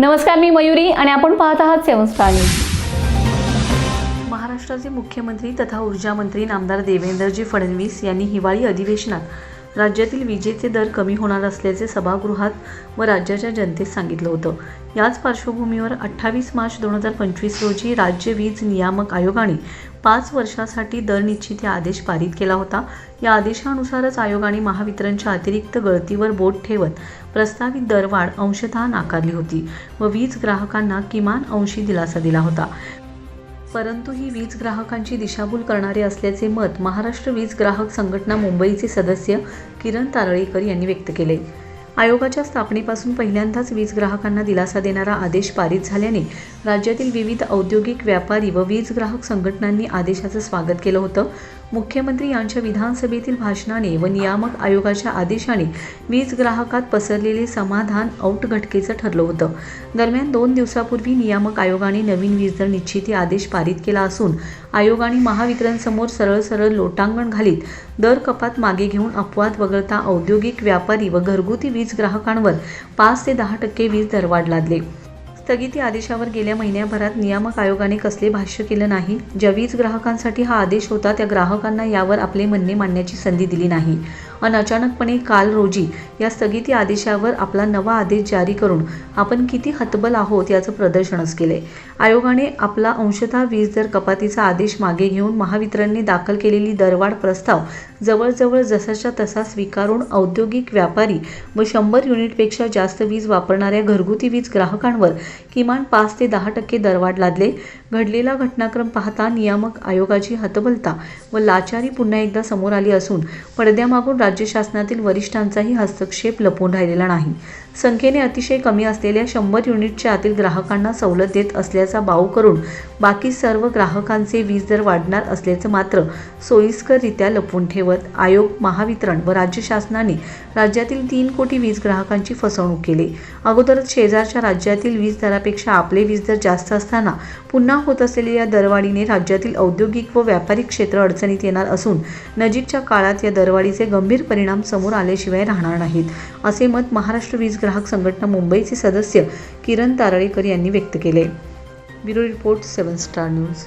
नमस्कार मी मयुरी आणि आपण पाहत आहात सेवन स्टार न्यूज. महाराष्ट्राचे मुख्यमंत्री तथा ऊर्जा मंत्री नामदार देवेंद्रजी फडणवीस यांनी हिवाळी अधिवेशनात राज्यातील विजेचे दर कमी होणार असल्याचे सभागृहात व राज्याच्या जनतेत सांगितलं होतं. याच पार्श्वभूमीवर अठ्ठावीस मार्च दोन हजार पंचवीस रोजी राज्य वीज नियामक आयोगाने पाच वर्षासाठी दर निश्चिती आदेश पारित केला होता. या आदेशानुसारच आयोगाने महावितरणच्या अतिरिक्त गळतीवर बोट ठेवत प्रस्तावित दरवाढ अंशतः नाकारली होती व वीज ग्राहकांना किमान अंशी दिलासा दिला होता. परंतु ही वीज ग्राहकांची दिशाभूल करणारे असल्याचे मत महाराष्ट्र वीज ग्राहक संघटना मुंबईचे सदस्य किरण तारळेकर यांनी व्यक्त केले. आयोगाच्या स्थापनेपासून पहिल्यांदाच वीज ग्राहकांना दिलासा देणारा आदेश पारित झाल्याने राज्यातील विविध औद्योगिक व्यापारी व वीज ग्राहक संघटनांनी आदेशाचं स्वागत केलं होतं. मुख्यमंत्री यांच्या विधानसभेतील भाषणाने व नियामक आयोगाच्या आदेशाने वीज ग्राहकात पसरलेले समाधान औटघटकेचं ठरलं होतं. दरम्यान दोन दिवसापूर्वी नियामक आयोगाने नवीन वीज दर निश्चिती आदेश पारित केला असून आयोगाने महावितरणसमोर सरळ सरळ लोटांगण घालीत दर कपात मागे घेऊन अपवाद वगळता औद्योगिक व्यापारी व घरगुती वीज ग्राहकांवर पाच ते दहा टक्के वीज दरवाढ लादले. स्थगिती आदेशावर गेल्या महिन्याभरात नियामक आयोगाने कसले भाष्य केलं नाही? ज्या वीज ग्राहकांसाठी हा आदेश होता त्या ग्राहकांना यावर आपले म्हणणे मांडण्याची संधी दिली नाही. अन अचानकपणे काल रोजी या स्थगिती आदेशावर आपला नवा आदेश जारी करून आपण किती हतबल आहोत याचं प्रदर्शनच केले. आयोगाने आपला अंशतः वीज दर कपातीचा आदेश मागे घेऊन महावितरणने दाखल केलेली दरवाढ प्रस्ताव जवळजवळ जसाच्या तसा स्वीकारून औद्योगिक व्यापारी व शंभर युनिटपेक्षा जास्त वीज वापरणाऱ्या घरगुती वीज ग्राहकांवर किमान पाच ते दहा टक्के दरवाढ लादले. घडलेला घटनाक्रम पाहता नियामक आयोगाची हतबलता व लाचारी पुन्हा एकदा समोर आली असून पडद्यामागून राज्य शासनातील वरिष्ठांचाही हस्तक्षेप लपून राहिलेला नाही. संख्येने अतिशय कमी असलेल्या शंभर युनिटच्या आतील ग्राहकांना सवलत देत असल्याचा बाऊ करून बाकी सर्व ग्राहकांचे वीज दर वाढणार असल्याचं मात्र सोयीस्कररित्या लपवून ठेवत आयोग महावितरण व राज्य शासनाने राज्यातील तीन कोटी वीज ग्राहकांची फसवणूक केली. अगोदरच शेजारच्या राज्यातील वीज दरापेक्षा आपले वीज दर जास्त असताना पुन्हा होत असलेल्या या दरवाढीने राज्यातील औद्योगिक व व्यापारी क्षेत्र अडचणीत येणार असून नजीकच्या काळात या दरवाढीचे गंभीर परिणाम समोर आल्याशिवाय राहणार नाहीत असे मत महाराष्ट्र वीज ग्राहक संघटना मुंबईचे सदस्य किरण तारळेकर यांनी व्यक्त केले. Bureau report seven star news.